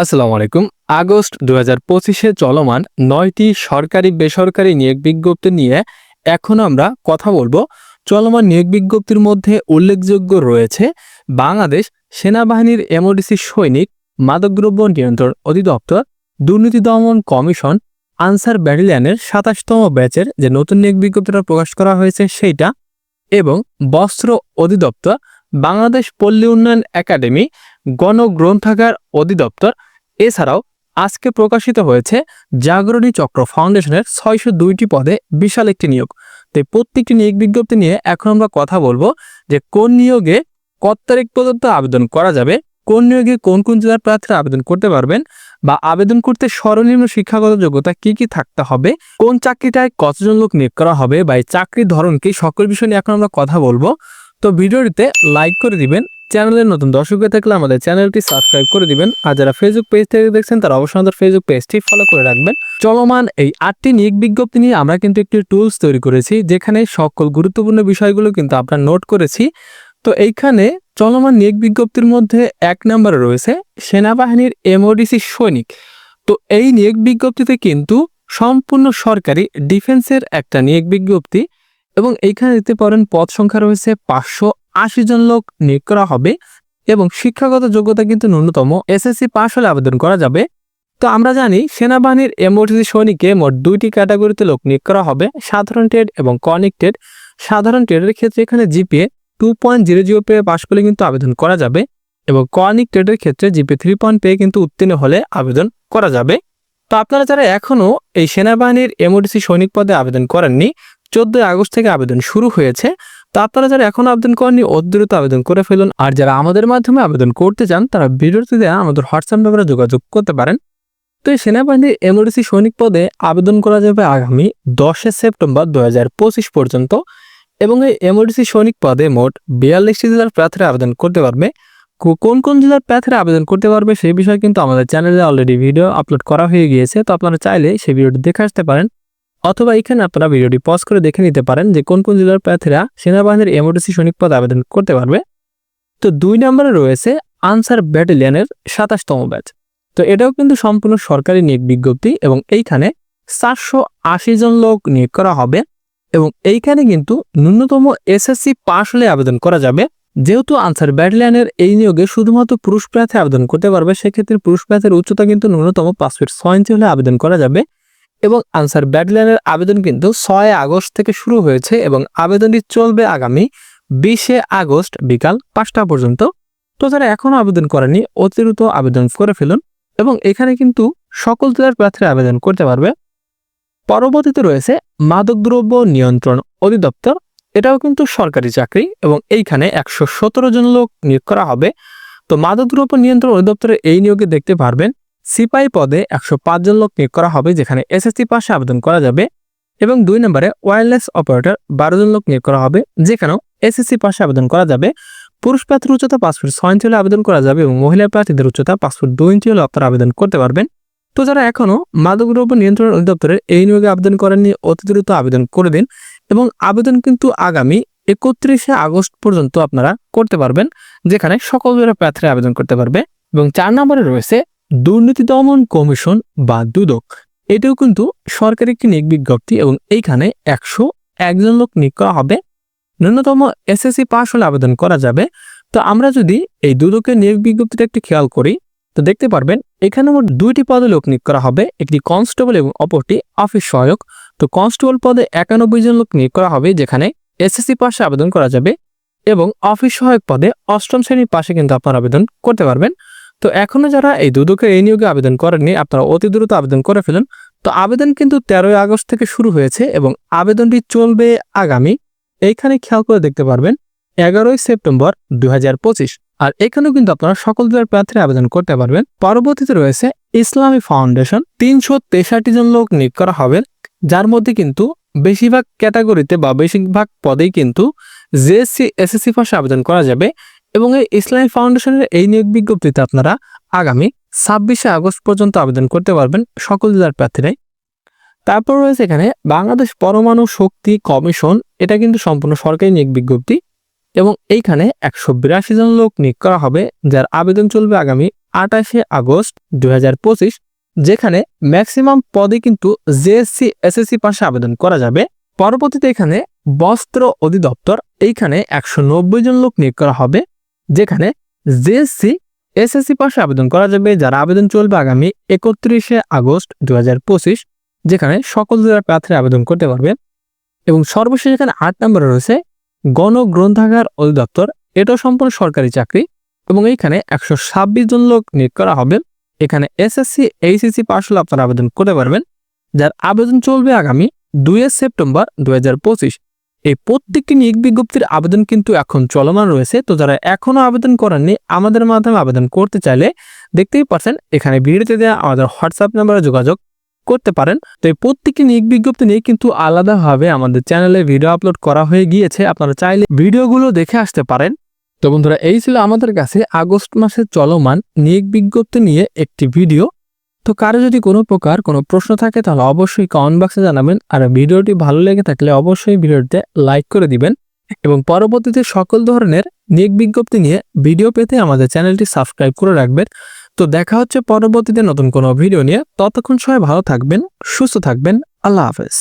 আসসালামু আলাইকুম। আগস্ট দু হাজার পঁচিশে চলমান নয়টি সরকারি বেসরকারি নিয়োগ বিজ্ঞপ্তি নিয়ে এখন আমরা কথা বলব। চলমান নিয়োগ বিজ্ঞপ্তির মধ্যে উল্লেখযোগ্য রয়েছে, বাংলাদেশ সেনাবাহিনীর এমওডিসি সৈনিক, মাদকদ্রব্য নিয়ন্ত্রণ অধিদপ্তর, দুর্নীতি দমন কমিশন, আনসার ব্যাটালিয়নের সাতাশতম ব্যাচের যে নতুন নিয়োগ বিজ্ঞপ্তিটা প্রকাশ করা হয়েছে সেইটা, এবং বস্ত্র অধিদপ্তর, বাংলাদেশ পল্লী উন্নয়ন একাডেমি, গণগ্রন্থাগার অধিদপ্তর এছাড়াও আজকে প্রকাশিত হয়েছে জাগরণী চক্র ফাউন্ডেশনের ছয়শো দুইটি পদে বিশাল একটি নিয়োগ। তো প্রত্যেকটি নিয়োগ বিজ্ঞপ্তি নিয়ে এখন আমরা কথা বলব যে কোন নিয়োগে কত তারিখ পর্যন্ত আবেদন করা যাবে, কোন নিয়োগে কোন কোন জেলার প্রার্থীরা আবেদন করতে পারবেন বা আবেদন করতে সর্বনিম্ন শিক্ষাগত যোগ্যতা কি কি থাকতে হবে, কোন চাকরিটায় কতজন লোক নিয়োগ করা হবে বা এই চাকরির ধরন কি, সকল বিষয় নিয়ে এখন আমরা কথা বলব। তো ভিডিওটিতে লাইক করে দিবেন চ্যানেলের নতুন দর্শক হয়ে থাকলে আমাদের চ্যানেলটি সাবস্ক্রাইব করে দিবেন। আর যারা ফেসবুক পেজ থেকে দেখছেন, তারা অবশ্যই আমাদের ফেসবুক পেজটি ফলো করে রাখবেন। চলমান এই আটটি নিয়োগ বিজ্ঞপ্তি নিয়ে আমরা কিন্তু একটি টুলস তৈরি করেছি, যেখানে সকল গুরুত্বপূর্ণ বিষয়গুলো কিন্তু আমরা নোট করেছি। তো এইখানে চলমান নিয়োগ বিজ্ঞপ্তির মধ্যে এক নম্বরে রয়েছে সেনাবাহিনীর এমওডিসি সৈনিক। তো এই নিয়োগ বিজ্ঞপ্তিতে কিন্তু সম্পূর্ণ সরকারি ডিফেন্সের একটা নিয়োগ বিজ্ঞপ্তি এবং এইখানে দিতে পারেন পদ সংখ্যা রয়েছে পাঁচশো আশি জন লোক নিয়োগ করা হবে এবং শিক্ষাগত যোগ্যতা কিন্তু ন্যূনতম। এসএসসি পাশ হলে আবেদন করা যাবে। তো আমরা জানি সেনাবাহিনীর এমওটিসি সৈনিকে মোট দুইটি ক্যাটাগরিতে লোক নিয়োগ করা হবে, সাধারণ ট্রেড এবং কনিক ট্রেড সাধারণ ট্রেডের ক্ষেত্রে এখানে GPA two point zero zero পেয়ে পাশ করলে কিন্তু আবেদন করা যাবে এবং কনিক ট্রেডের ক্ষেত্রে জিপিএ থ্রি পয়েন্ট পেয়ে কিন্তু উত্তীর্ণ হলে আবেদন করা যাবে। তো আপনারা যারা এখনও এই সেনাবাহিনীর এমওটিসি সৈনিক পদে আবেদন করেননি, চোদ্দই আগস্ট থেকে আবেদন শুরু হয়েছে। তো আপনারা যারা এখন আবেদন করেননি, অতি দ্রুত আবেদন করে ফেলুন। আর যারা আমাদের মাধ্যমে আবেদন করতে চান, তারা ভিডিওতে দেওয়া আমাদের হোয়াটসঅ্যাপ নম্বরে যোগাযোগ করতে পারেন। তো এই সেনাবাহিনীর এমওডিসি সৈনিক পদে আবেদন করা যাবে আগামী দশে সেপ্টেম্বর দু হাজার পঁচিশ পর্যন্ত এবং এই এমওডিসি সৈনিক পদে মোট বিয়াল্লিশটি জেলার প্রার্থীরা আবেদন করতে পারবে। কোন কোন জেলার প্রার্থীরা আবেদন করতে পারবে সেই বিষয়ে কিন্তু আমাদের চ্যানেলে অলরেডি ভিডিও আপলোড করা হয়ে গিয়েছে। তো আপনারা চাইলে সেই ভিডিওটি দেখে আসতে পারেন। অথবা এখানে আপনারা ভিডিওটি পজ করে দেখে নিতে পারেন যে কোন কোন জেলার প্রার্থীরা সেনাবাহিনীর এমওডিসি সৈনিক পদ আবেদন করতে পারবে। তো দুই নম্বরে রয়েছে আনসার ব্যাটালিয়নের সাতাশতম ব্যাচ তো এটাও কিন্তু সম্পূর্ণ সরকারি নিয়োগ বিজ্ঞপ্তি এবং এইখানে চারশো আশি জন লোক নিয়োগ করা হবে এবং এইখানে কিন্তু ন্যূনতম এসএসসি পাশ হলে আবেদন করা যাবে। যেহেতু আনসার ব্যাটালিয়নের এই নিয়োগে শুধুমাত্র পুরুষ প্রার্থী আবেদন করতে পারবে, সেক্ষেত্রে পুরুষ প্রার্থীর উচ্চতা কিন্তু ন্যূনতম পাঁচ ফিট ছয় ইঞ্চি হলে আবেদন করা যাবে। এবং আনসার ব্যাটালিয়নের আবেদন কিন্তু ছয় আগস্ট থেকে শুরু হয়েছে এবং আবেদনটি চলবে আগামী বিশে আগস্ট বিকাল পাঁচটা পর্যন্ত। তো যারা এখনও আবেদন করেনি অতিরিক্ত আবেদন করে ফেলুন এবং এখানে কিন্তু সকল জেলার প্রার্থীরা আবেদন করতে পারবে। পরবর্তীতে রয়েছে মাদকদ্রব্য নিয়ন্ত্রণ অধিদপ্তর। এটাও কিন্তু সরকারি চাকরি এবং এইখানে একশো সতেরো জন লোক নিয়োগ করা হবে। তো মাদকদ্রব্য নিয়ন্ত্রণ অধিদপ্তরে এই নিয়োগে দেখতে পারবেন। সিপাই পদে একশো জন লোক নিয়োগ করা হবে, যেখানে এসএসসি পাশে আবেদন করা যাবে এবং দুই নম্বরে ওয়্যারলেস অপারেটর বারো জন লোক নিয়োগ করা হবে, যেখানেও এসএসসি পাশে আবেদন করা যাবে। পুরুষ প্রার্থীর উচ্চতা পাঁচ ফুট ছয় ইঞ্চি হলে আবেদন করা যাবে এবং মহিলা প্রার্থীদের উচ্চতা পাঁচ ফুট দুই ইঞ্চি হলে আপনারা আবেদন করতে পারবেন। তো যারা এখনও মাদকদ্রব্য নিয়ন্ত্রণ অধিদপ্তরের এই নিয়োগে আবেদন করেননি, অতি দ্রুত আবেদন করে দিন এবং আবেদন কিন্তু আগামী একত্রিশে আগস্ট পর্যন্ত আপনারা করতে পারবেন, যেখানে সকল প্রার্থীরা আবেদন করতে পারবে। এবং চার নম্বরে রয়েছে দুর্নীতি দমন কমিশন বা দুদক। এটাও কিন্তু সরকারি একটি নিয়োগ বিজ্ঞপ্তি এবং এইখানে একশো একজন লোক নিয়োগ করা হবে। ন্যূনতম এসএসসি পাস হলে আবেদন করা যাবে। তো আমরা যদি এই দুদকের নিয়োগ বিজ্ঞপ্তিটা একটু খেয়াল করি, তো দেখতে পারবেন, এখানে মোট দুইটি পদে লোক নিয়োগ করা হবে, একটি কনস্টেবল এবং অপরটি অফিস সহায়ক। তো কনস্টেবল পদে একানব্বই জন লোক নিয়োগ করা হবে, যেখানে এসএসসি পাশে আবেদন করা যাবে এবং অফিস সহায়ক পদে অষ্টম শ্রেণির পাশে কিন্তু আপনারা আবেদন করতে পারবেন। তো এখনও যারা এই দুদকের এই নিয়োগে আবেদন করেননি, আপনারা অতি দ্রুত আবেদন করে ফেলেন। তো আবেদন কিন্তু তেরোই আগস্ট থেকে শুরু হয়েছে এবং আবেদনটি চলবে আগামী, এইখানে খেয়াল করে দেখতে পারবেন, এগারোই সেপ্টেম্বর দু হাজার পঁচিশ। আর এখানেও কিন্তু আপনারা সকল জেলার প্রার্থীরা আবেদন করতে পারবেন। পরবর্তীতে রয়েছে ইসলামী ফাউন্ডেশন। তিনশো তেষট্টি জন লোক নিয়োগ করা হবে, যার মধ্যে কিন্তু বেশিরভাগ ক্যাটাগরিতে বা বেশিরভাগ পদেই কিন্তু জেএসসি এসএসসি পাশে আবেদন করা যাবে। এবং এই ইসলামী ফাউন্ডেশনের এই নিয়োগ বিজ্ঞপ্তিতে আপনারা আগামী ছাব্বিশে আগস্ট পর্যন্ত আবেদন করতে পারবেন সকল জেলার প্রার্থীরাই। তারপর রয়েছে এখানে বাংলাদেশ পরমাণু শক্তি কমিশন, এটা কিন্তু সম্পূর্ণ সরকারি নিয়োগ বিজ্ঞপ্তি এবং এইখানে একশো বিরাশি জন লোক নিয়োগ করা হবে যার আবেদন চলবে আগামী আঠাশে আগস্ট দুই হাজার পঁচিশ, যেখানে ম্যাক্সিমাম পদে কিন্তু জেএসসি, এসএসসি পাশে আবেদন করা যাবে। পরবর্তীতে এখানে বস্ত্র অধিদপ্তর, এইখানে একশো নব্বই জন লোক নিয়োগ করা হবে। যেখানে জেএসসি এসএসসি পাশে আবেদন করা যাবে, যার আবেদন চলবে আগামী একত্রিশে আগস্ট দু হাজার পঁচিশ, যেখানে সকল জেলার প্রার্থীরা আবেদন করতে পারবে। এবং সর্বশেষ এখানে আট নম্বরে রয়েছে গণগ্রন্থাগার অধিদপ্তর। এটাও সম্পূর্ণ সরকারি চাকরি এবং এইখানে একশো ছাব্বিশ জন লোক নিয়োগ করা হবে। এখানে এসএসসি এইচএসসি পাশ হলে আপনারা আবেদন করতে পারবেন। যার আবেদন চলবে আগামী দুই সেপ্টেম্বর দুই হাজার পঁচিশ। এই প্রত্যেকটি নিয়োগ বিজ্ঞপ্তির আবেদন কিন্তু এখন চলমান রয়েছে। তো যারা এখনও আবেদন করেননি, আমাদের মাধ্যমে আবেদন করতে চাইলে দেখতেই পাচ্ছেন এখানে ভিডিওতে দেওয়া আমাদের হোয়াটসঅ্যাপ নাম্বারে যোগাযোগ করতে পারেন। তো এই প্রত্যেকটি নিয়োগ বিজ্ঞপ্তি নিয়ে কিন্তু আলাদাভাবে আমাদের চ্যানেলে ভিডিও আপলোড করা হয়ে গিয়েছে। আপনারা চাইলে ভিডিওগুলো দেখে আসতে পারেন। তো বন্ধুরা, এই ছিল আমাদের কাছে আগস্ট মাসে চলমান নিয়োগ বিজ্ঞপ্তি নিয়ে একটি ভিডিও। তো কারও যদি কোনো প্রকার কোনো প্রশ্ন থাকে, তাহলে অবশ্যই কমেন্ট বক্সে জানাবেন। আর ভিডিওটি ভালো লেগে থাকলে অবশ্যই ভিডিওটিতে লাইক করে দিবেন। এবং পরবর্তীতে সকল ধরনের নিয়োগ বিজ্ঞপ্তি নিয়ে ভিডিও পেতে আমাদের চ্যানেলটি সাবস্ক্রাইব করে রাখবেন। তো দেখা হচ্ছে পরবর্তীতে নতুন কোনো ভিডিও নিয়ে। ততক্ষণ সবাই ভালো থাকবেন, সুস্থ থাকবেন। আল্লাহ হাফেজ।